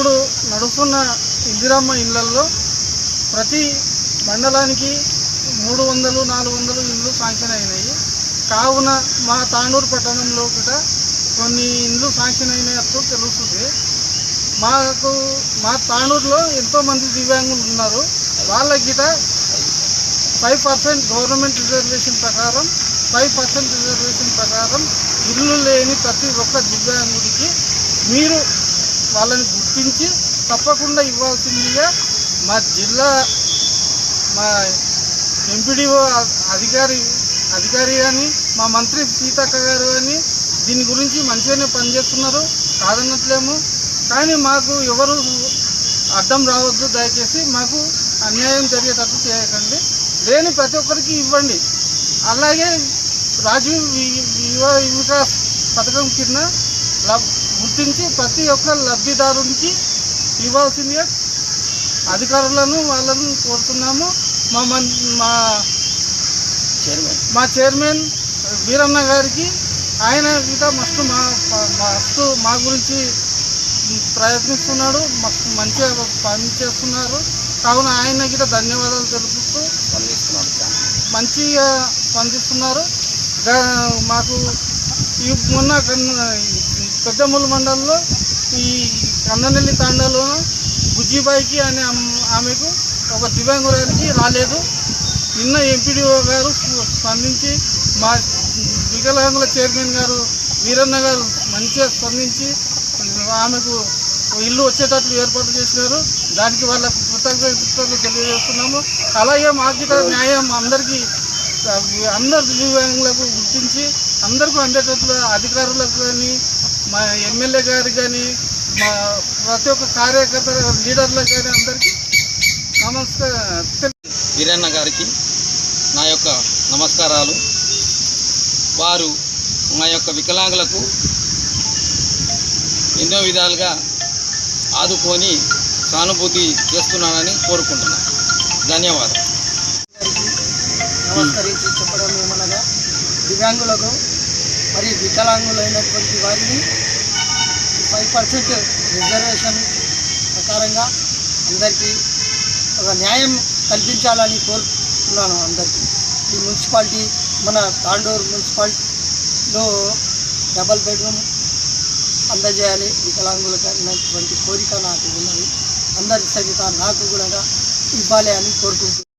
ఇప్పుడు నడుస్తున్న ఇందిరమ్మ ఇళ్ళలో ప్రతి మండలానికి మూడు వందలు నాలుగు వందలు ఇండ్లు శాంక్షన్ అయినాయి. కావున మా తాండూరు పట్టణంలో కూడా కొన్ని ఇండ్లు శాంక్షన్ అయినట్టు తెలుస్తుంది. మాకు మా తాండూరులో ఎంతోమంది దివ్యాంగులు ఉన్నారు. వాళ్ళ గిట ఫైవ్ పర్సెంట్ గవర్నమెంట్ రిజర్వేషన్ ప్రకారం ఫైవ్ పర్సెంట్ రిజర్వేషన్ ప్రకారం ఇల్లు లేని ప్రతి ఒక్క దివ్యాంగుడికి మీరు వాళ్ళని గుర్తించి తప్పకుండా ఇవ్వాల్సిందిగా మా జిల్లా మా ఎంపీడీఓ అధికారి అధికారి కానీ మా మంత్రి సీతక్క గారు కానీ దీని గురించి మంచిగానే పనిచేస్తున్నారు కాదన్నట్లేము కానీ మాకు ఎవరు అడ్డం రావద్దు దయచేసి మాకు అన్యాయం జరిగేటట్టు చేయకండి. లేని ప్రతి ఒక్కరికి ఇవ్వండి. అలాగే రాజీవ్ యువ వికాస్ పథకం కింద లబ్ గుర్తించి ప్రతి ఒక్క లబ్ధిదారునికి ఇవ్వాల్సిందిగా అధికారులను వాళ్ళను కోరుతున్నాము. మా మన్ మా చైర్మన్. మా చైర్మన్ వీరన్న గారికి ఆయన కూడా మస్తు మా మస్తు మా గురించి ప్రయత్నిస్తున్నాడు. మస్తు మంచిగా పని చేస్తున్నారు. కావున ఆయన కూడా ధన్యవాదాలు తెలుపుతూ స్పందిస్తున్నాడు మంచిగా స్పందిస్తున్నారు. మాకు ఈ మొన్న పెద్దమూలు మండలంలో ఈ కందనెల్లి తాండాలో బుజ్జిబాయికి అనే ఆమెకు ఒక దివ్యాంగురానికి రాలేదు. నిన్న ఎంపీడీఓ గారు స్పందించి మా వికలాంగుల చైర్మన్ గారు వీరన్న గారు మంచిగా స్పందించి ఆమెకు ఇల్లు వచ్చేటట్లు ఏర్పాటు చేసినారు. దానికి వాళ్ళకు కృతజ్ఞతలు తెలియజేస్తున్నాము. అలాగే మాకు న్యాయం అందరికీ అందరు దివ్యాంగులకు గుర్తించి అందరికీ అందేటట్లు అధికారులకు కానీ మా ఎమ్మెల్యే గారికి కానీ మా ప్రతి ఒక్క కార్యకర్త లీడర్లకు కానీ అందరికీ నమస్కారం వీరన్న గారికి నా యొక్క నమస్కారాలు. వారు మా యొక్క వికలాంగులకు ఎన్నో విధాలుగా ఆదుకొని సానుభూతి చేస్తున్నానని కోరుకుంటున్నాను ధన్యవాదాలు. నమస్కరించి చెప్పడం ఏమనగా దివ్యాంగులకు మరి వికలాంగులైనటువంటి వారిని ఫైవ్ పర్సెంట్ రిజర్వేషన్ ప్రకారంగా అందరికీ ఒక న్యాయం కల్పించాలని కోరుతున్నాను అందరికీ. ఈ మున్సిపాలిటీ మన తాండూరు మున్సిపాలిటీలో డబల్ బెడ్రూమ్ అందజేయాలి. వికలాంగులకు అయినటువంటి కోరిక నాకు ఉన్నది. అందరి సరిత నాకు కూడా ఇవ్వాలి అని కోరుకుంటున్నాను.